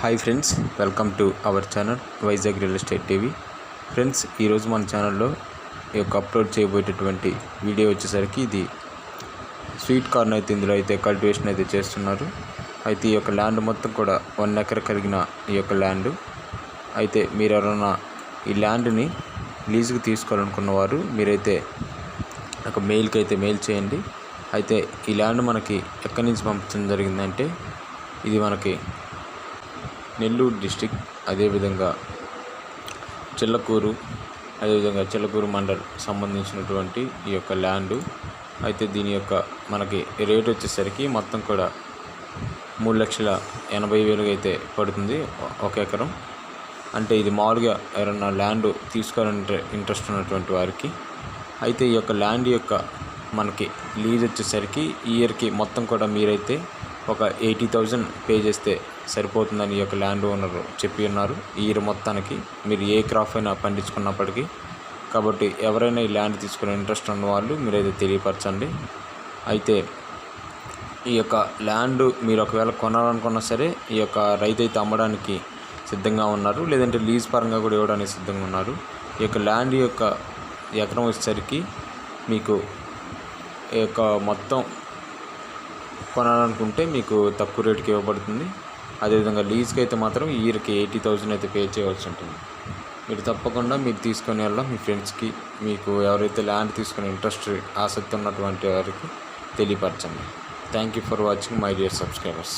Hi friends welcome to our channel Vizag real estate TV friends ఈరోజు మన ఛానల్లో ఈ యొక్క అప్లోడ్ చేయబోయేటటువంటి వీడియో వచ్చేసరికి ఇది స్వీట్ కార్న్ అయితే ఇందులో అయితే కల్టివేషన్ అయితే చేస్తున్నారు. అయితే ఈ యొక్క ల్యాండ్ మొత్తం కూడా వన్ ఎకర్ కలిగిన ఈ యొక్క ల్యాండ్ అయితే మీరు ఎవరైనా ఈ ల్యాండ్ని లీజుకి తీసుకోవాలనుకున్న వారు మీరైతే ఒక మెయిల్కి అయితే మెయిల్ చేయండి. అయితే ఈ ల్యాండ్ మనకి ఎక్కడి నుంచి పంపించడం జరిగిందంటే ఇది మనకి నెల్లూరు డిస్టిక్ అదేవిధంగా చిల్లకూరు అదేవిధంగా చిల్లకూరు మండల్ సంబంధించినటువంటి ఈ యొక్క ల్యాండ్. అయితే దీని యొక్క మనకి రేట్ వచ్చేసరికి మొత్తం కూడా మూడు లక్షల ఎనభై వేలుగా అయితే పడుతుంది ఒక ఎకరం. అంటే ఇది మామూలుగా ఎవరైనా ల్యాండ్ తీసుకోవాలంటే ఇంట్రెస్ట్ ఉన్నటువంటి వారికి. అయితే ఈ యొక్క ల్యాండ్ యొక్క మనకి లీజ్ వచ్చేసరికి ఇయర్కి మొత్తం కూడా మీరైతే ఒక ఎయిటీ థౌజండ్ పే చేస్తే సరిపోతుందని ఈ యొక్క ల్యాండ్ ఓనర్ చెప్పి ఉన్నారు. ఈ మొత్తానికి మీరు ఏ క్రాప్ అయినా పండించుకున్నప్పటికీ కాబట్టి ఎవరైనా ఈ ల్యాండ్ తీసుకునే ఇంట్రెస్ట్ ఉన్న వాళ్ళు మీరైతే తెలియపరచండి. అయితే ఈ యొక్క ల్యాండ్ మీరు ఒకవేళ కొనాలనుకున్నా సరే ఈ యొక్క రైతు అయితే అమ్మడానికి సిద్ధంగా ఉన్నారు. లేదంటే లీజ్ పరంగా కూడా ఇవ్వడానికి సిద్ధంగా ఉన్నారు. ఈ యొక్క ల్యాండ్ యొక్క ఎకరం వచ్చేసరికి మీకు ఈ యొక్క మొత్తం కొనాలనుకుంటే మీకు తక్కువ రేటుకి ఇవ్వబడుతుంది. అదేవిధంగా లీజ్కి అయితే మాత్రం ఇయర్కి ఎయిటీ థౌజండ్ అయితే పే చేయవలసి ఉంటుంది. మీరు తప్పకుండా మీరు తీసుకునే వెళ్ళడం మీ ఫ్రెండ్స్కి మీకు ఎవరైతే ల్యాండ్ తీసుకునే ఇంట్రెస్ట్ ఆసక్తి ఉన్నటువంటి వారికి తెలియపరచండి. Thank you for watching my dear subscribers